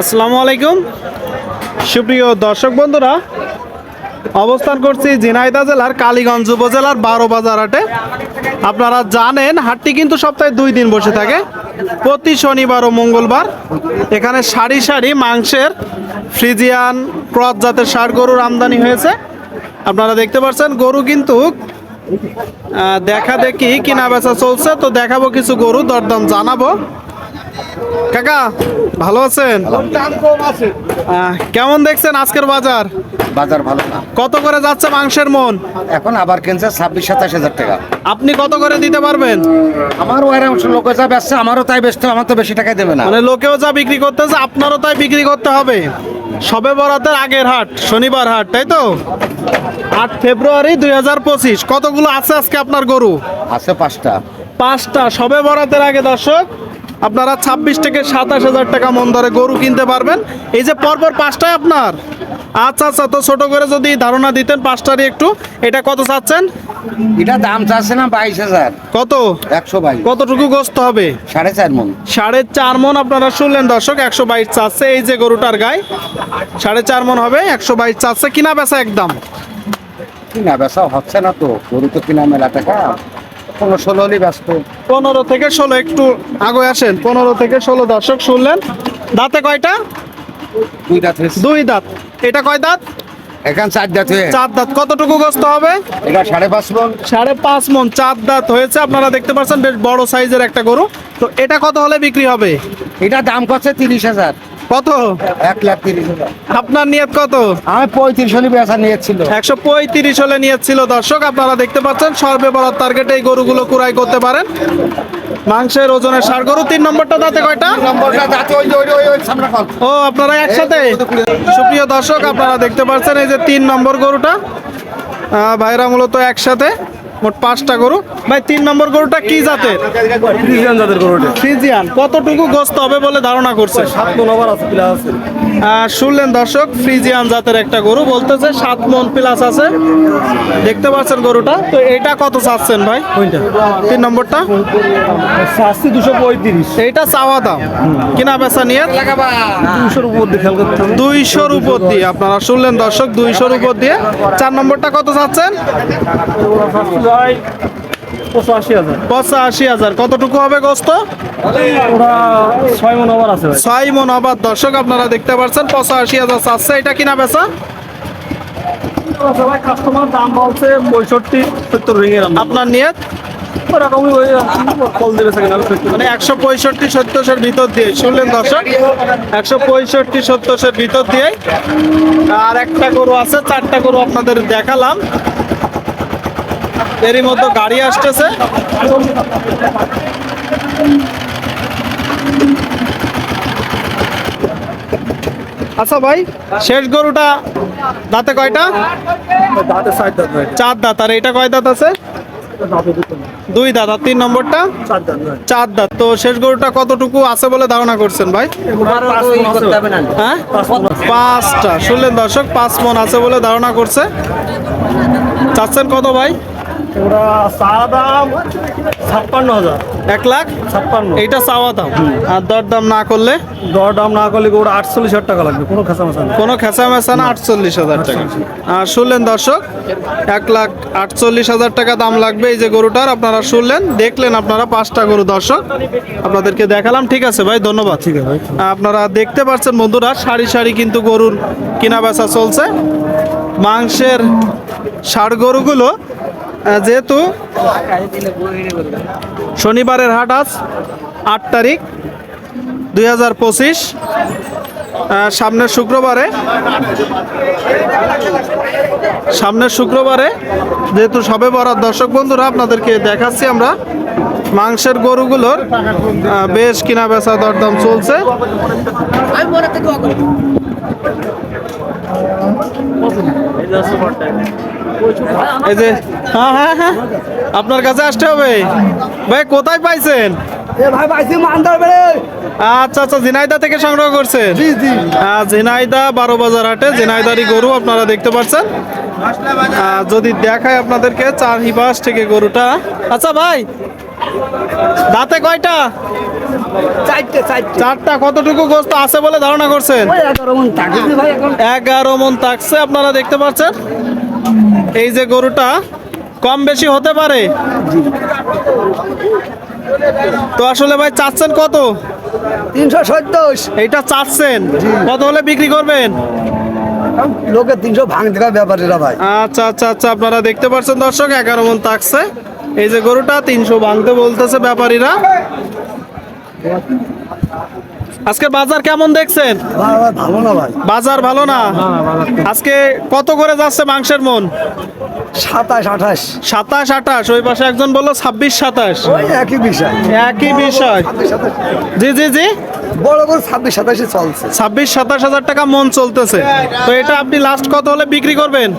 আসসালামু আলাইকুম। সুপ্রিয় দর্শক বন্ধুরা, অবস্থান করছি ঝিনাইদহ জেলার কালীগঞ্জ উপজেলার বারো বাজার হাটে। আপনারা জানেন, হাটটি কিন্তু সপ্তাহে দুই দিন বসে থাকে। প্রতি শনিবার ও মঙ্গলবার এখানে সারি সারি মাংসের ফ্রিজিয়ান ক্রস জাতের ষাট গরুর আমদানি হয়েছে। আপনারা দেখতে পাচ্ছেন, গরু কিন্তু দেখা দেখি কিনা বেচা চলছে। তো দেখাবো কিছু গরু, দরদাম জানাব। কাকা ভালো আছেন? কেমন দেখছেন আজকের বাজার? বাজার ভালো না। কত করে যাচ্ছে মাংসের মন? এখন আবার কিনছে ছাব্বিশ সাতাশ হাজার টাকা। আপনি কত করে দিতে পারবেন? আমারও এরকম লোক যা ব্যস্ত আমারও তাই ব্যস্ত আমার তো বেশি টাকাই দেবে না। মানে লোকেও যা বিক্রি করতেছে আপনারও তাই বিক্রি করতে হবে। সবে বরাতের আগের হাট শনিবার হাট তাই তো? আট ফেব্রুয়ারি দুই হাজার পঁচিশ কতগুলো আছে আজকে আপনার গরু? আছে পাঁচটা। পাঁচটা সবে বরাতের আগে দর্শক। আপনারা ছাব্বিশ থেকে সাতাশ হাজার টাকা মন ধরে গরু কিনতে পারবেন। এই যে পরপর পাঁচটায় আপনার? আচ্ছা আচ্ছা তো ছোট করে যদি ধারণা দিতেন পাঁচটারই একটু এটা কত চাচ্ছেন? এটা দাম চাচ্ছে না বাইশ হাজার। কত? একশো বাইশ। কতটুকু গোস্ত হবে? সাড়ে চার মন। সাড়ে চার মন আপনারা শুনলেন দর্শক একশো বাইশ চাচ্ছে এই যে গরুটার গায়ে। সাড়ে চার মন হবে একশো বাইশ চাচ্ছে। কিনা বেচা একদম? কিনা বেচা হচ্ছে না তো গরু তো কিনা মেলা টাকা। পনেরো ষোলো হলেই ব্যস্ত। পনেরো থেকে ষোলো একটু আগে আসেন। পনেরো থেকে ষোলো দর্শক শুনলেন। দাঁতে কয়টা? দুই দাঁত দুই দাঁত। এটা কয় দাঁত? এখান চার দাঁত হয়ে চার দাঁত। কতটুকু গোস্ত হবে? এটা সাড়ে পাঁচ মন। সাড়ে পাঁচ মন। চার দাঁত হয়েছে। আপনারা দেখতে পাচ্ছেন বেশ বড় সাইজের একটা গরু। তো এটা কত হলে বিক্রি হবে? এটা দাম করছে তিরিশ হাজার। কত? এক লাখ তিরিশ আপনার নিয়ত কত? আমি পঁয়ত্রিশ হলে বেচা নিয়েছিল একশো পঁয়ত্রিশ হলে নিয়েছিল দর্শক আপনারা দেখতে পাচ্ছেন সর্বে বড় টার্গেটে এই গরুগুলো কুড়াই করতে পারেন। মাংসের ওজনের সার গরু তিন নম্বরটা দাঁতে কয়টা। ও আপনারা একসাথে? সুপ্রিয় দর্শক আপনারা দেখতে পাচ্ছেন এই যে তিন নম্বর গরুটা। ভাইরা মূলত একসাথে। মোট পাঁচটা গরু। ভাই তিন নম্বর গরুটা কি জাতের? ফ্রিজিয়ান জাতের গরুটা। ফ্রিজিয়ান। কতটুকু গোস্ত হবে বলে ধারণা করছে? সাত মন আবার আছে প্লাস আছে। শুনলেন দর্শক ফ্রিজিয়ান জাতের একটা গরু বলতেছে সাত মন প্লাস আছে। দেখতে পাচ্ছেন গরুটা। তো এটা কত চাচ্ছেন ভাই? কোনটা? তিন নম্বরটা? আশি দুশো পঁয়ত্রিশ। এইটা চাওয়া দাম। কিনা বেচা নিয়ে দুশোর উপর দিয়ে খেয়াল করতে দুইশোর উপর দিয়ে। আপনারা শুনলেন দর্শক দুইশোর উপর দিয়ে। চার নম্বরটা কত চাচ্ছেন? পঁচাশি হাজার। পঁচাশি হাজার। কতটুকু হবে গোস্ত? ছয় মন আবার আছে ছয় মন আবার দর্শক আপনারা দেখতে পাচ্ছেন পঁচাশি হাজার চাচ্ছে এটা কিনা বেচা? কাস্টমার দাম বলছে পঁয়ষট্টি সত্তর রিঙের আপনার নিয়ত? মানে একশো পঁয়ষট্টি সত্তরের ভিতর দিয়ে। শুনলেন দর্শক একশো পঁয়ষট্টি সত্তরের ভিতর দিয়ে আর একটা গরু আছে চারটা গরু আপনাদের দেখালাম। এরই মধ্যে গাড়ি আসতেছে। আচ্ছা ভাই শেষ গরুটা দাঁতে কয়টা? দাঁত চার দাঁত আর এটা কয় দাঁত আছে? দুই দাঁত আর তিন নম্বরটা? চার দাঁত ভাই চার দাঁত তো শেষ গরুটা কতটুকু আছে বলে ধারণা করছেন ভাই। হ্যাঁ। পাঁচটা শুনলেন দর্শক পাঁচ মন আছে বলে ধারণা করছে। চাচ্ছেন কত ভাই? ওরা চা দাম ছাপ্পান্ন হাজার। এক লাখ? ছাপ্পান্ন। এইটা চাওয়া দাম? আর দরদাম না করলে? না করলে ওরা আটচল্লিশ হাজার টাকা লাগবে? কোনো খেসা মেশা কোনো খেঁচা মেচা না আটচল্লিশ হাজার টাকা। আর শুনলেন দর্শক এক লাখ আটচল্লিশ হাজার টাকা দাম লাগবে এই যে গরুটার আপনারা শুনলেন দেখলেন আপনারা পাঁচটা গরু দর্শক। আপনাদেরকে দেখালাম ঠিক আছে ভাই ধন্যবাদ। ঠিক আছে আপনারা দেখতে পাচ্ছেন বন্ধুরা সারি সারি কিন্তু গরুর কেনা বেচা চলছে। মাংসের ষাড় গরুগুলো যেহেতু শনিবারের হাট আজ আট তারিখ দুই হাজার পঁচিশ সামনের শুক্রবারে সামনের শুক্রবারে যেহেতু সবে বরাত, দর্শক বন্ধুরা, আপনাদেরকে দেখাচ্ছি আমরা মাংসের গরুগুলোর বেশ কিনা বেচা দরদাম চলছে। এই যে হ্যাঁ হ্যাঁ হ্যাঁ। আপনার কাছে আসতে হবে। ভাই কোথায় পাইছেন? আচ্ছা আচ্ছা ঝিনাইদা থেকে সংগ্রহ করছেন? জি জি। ঝিনাইদা বারো বাজার হাটে ঝিনাইদারি গরু আপনারা দেখতে পাচ্ছেন। যদি দেখায় আপনাদেরকে চার হিবাস থেকে গরুটা। আচ্ছা ভাই দাঁতে কয়টা? চারটে কতটুকু গোস্ত আছে বলে ধারণা করছেন? এগারো মন থাকছে আপনারা দেখতে পাচ্ছেন। এই যে গরুটা কম বেশি হতে পারে। তো আসলে ভাই চাচ্ছেন কত? তিনশো সত্তর। এইটা চাচ্ছেন। কত হলে বিক্রি করবেন? লোকে তিনশো ভাঙতে হয় ব্যাপারীরা ভাই। আচ্ছা আচ্ছা আচ্ছা আপনারা দেখতে পাচ্ছেন দর্শক এগারো মন থাকছে। এই যে গরুটা তিনশো ভাঙতে বলতেছে ব্যাপারীরা। আজকের বাজার কেমন দেখছেন? ভালো না ভাই। বাজার ভালো না? আজকে কত করে যাচ্ছে মাংসের মন? সাতাশ আঠাশ। সাতাশ আঠাশ। ওই পাশে একজন বলল ছাব্বিশ সাতাশ। একই বিষয়। একই বিষয়। জি জি জি। বড় বড় ছাব্বিশ সাতাশে চলছে। ছাব্বিশ সাতাশ হাজার টাকা মন চলতেছে। তো এটা আপনি লাস্ট কত হলে বিক্রি করবেন?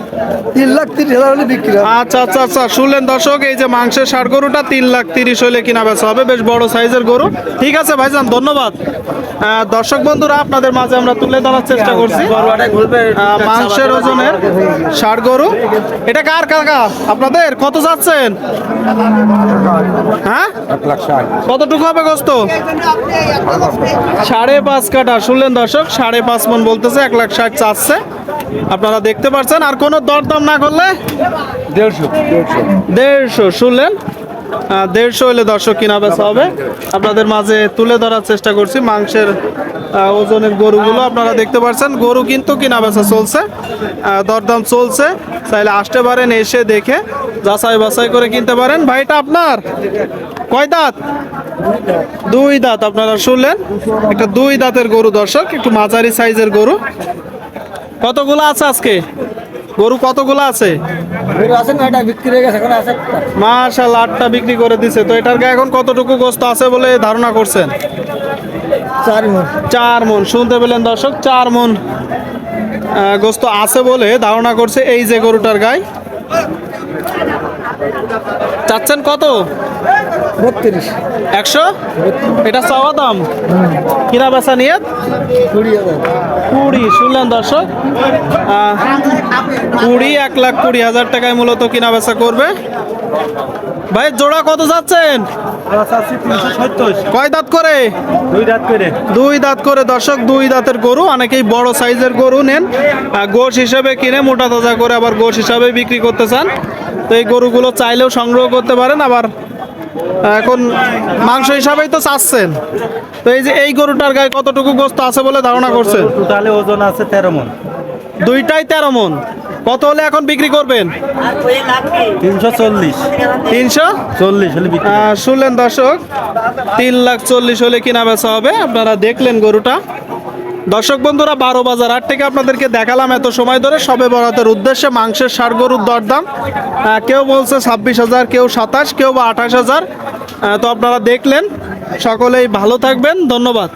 তিন লাখ তিরিশ হাজার হলে বিক্রি হবে। আচ্ছা আচ্ছা আচ্ছা শুনলেন দর্শক এই যে মাংসের ষাট গরুটা তিন লাখ তিরিশ হলে কিনা বেচা হবে বেশ বড় সাইজের গরু। ঠিক আছে ভাইজান ধন্যবাদ। দর্শক বন্ধুরা আপনাদের মাঝে আমরা তুলে ধরার চেষ্টা করছি। মাংসের ওজনের ষাট গরু। এটা কার কাকা আপনাদের? কত যাচ্ছেন? হ্যাঁ? কতটুকু হবে গোস্ত? সাড়ে পাঁচ কাটা শুনলেন দর্শক সাড়ে পাঁচ মন বলতেছে এক লাখ ষাট চাচ্ছে। আপনারা দেখতে পাচ্ছেন আর কোনো দরদাম না করলে দেড়শো দেড়শো। শুনলেন? দেড়শো হলে দর্শক কিনা বেচা হবে। আপনাদের মাঝে তুলে ধরার চেষ্টা করছি মাংসের ওজনের গরুগুলো। আপনারা দেখতে পাচ্ছেন গরু কিন্তু কিনা বেচা চলছে দরদাম চলছে। চাইলে আসতে পারেন এসে দেখে যাচাই বাছাই করে কিনতে পারেন। ভাইটা আপনার? কয় দাঁত? দুই দাঁত আপনারা শুনলেন? একটা দুই দাঁতের গরু দর্শক একটু মাঝারি সাইজের গরু। কতগুলো আছে আজকে? গরু কতগুলো আছে? মাশাল আটটা বিক্রি করে দিছে। তো এটার গায়ে এখন কতটুকু গোস্ত আছে বলে ধারণা করছেন? চার মন। শুনতে পেলেন দর্শক চার মন গোস্ত আছে বলে ধারণা করছে এই যে গরুটার গায়ে। চাচ্ছেন কত? বত্রিশ। একশো? এটা চাওয়া দাম? কিনা বেচা নিয়ে কুড়ি শুনলেন দর্শক? কুড়ি এক লাখ কুড়ি হাজার টাকায় মূলত কিনা বেচা করবে। ভাই জোড়া কত যাচ্ছেন কয় দাঁত করে? দুই দাঁত করে। দুই দাঁত করে দর্শক দুই দাঁতের গরু অনেকেই বড় সাইজের গরু নেন। গোশ হিসেবে কিনে মোটা তাজা করে আবার গোশ হিসাবে বিক্রি করতে চান। তো এই গরুগুলো চাইলেও সংগ্রহ করতে পারেন আবার এখন মাংস হিসাবেই তো চাচ্ছেন। তো এই যে এই গরুটার গায়ে কতটুকু গোস্ত আছে বলে ধারণা করছেন? টোটালে ওজন আছে তেরো মন। দুইটাই তেরো মন। কত হলে এখন বিক্রি করবেন? তিনশো চল্লিশ। তিনশো? চল্লিশ হলে শুনলেন দর্শক তিন লাখ চল্লিশ হলে কিনা বেচা হবে। আপনারা দেখলেন গরুটা। দর্শক বন্ধুরা বারো বাজার আট থেকে আপনাদেরকে দেখালাম এত সময় ধরে। সবে বরাতের উদ্দেশ্যে মাংসের ষাট গরুর দরদাম। কেউ বলছে ছাব্বিশ হাজার কেউ সাতাশ কেউ বা আঠাশ হাজার। তো আপনারা দেখলেন। সকলেই ভালো থাকবেন। ধন্যবাদ।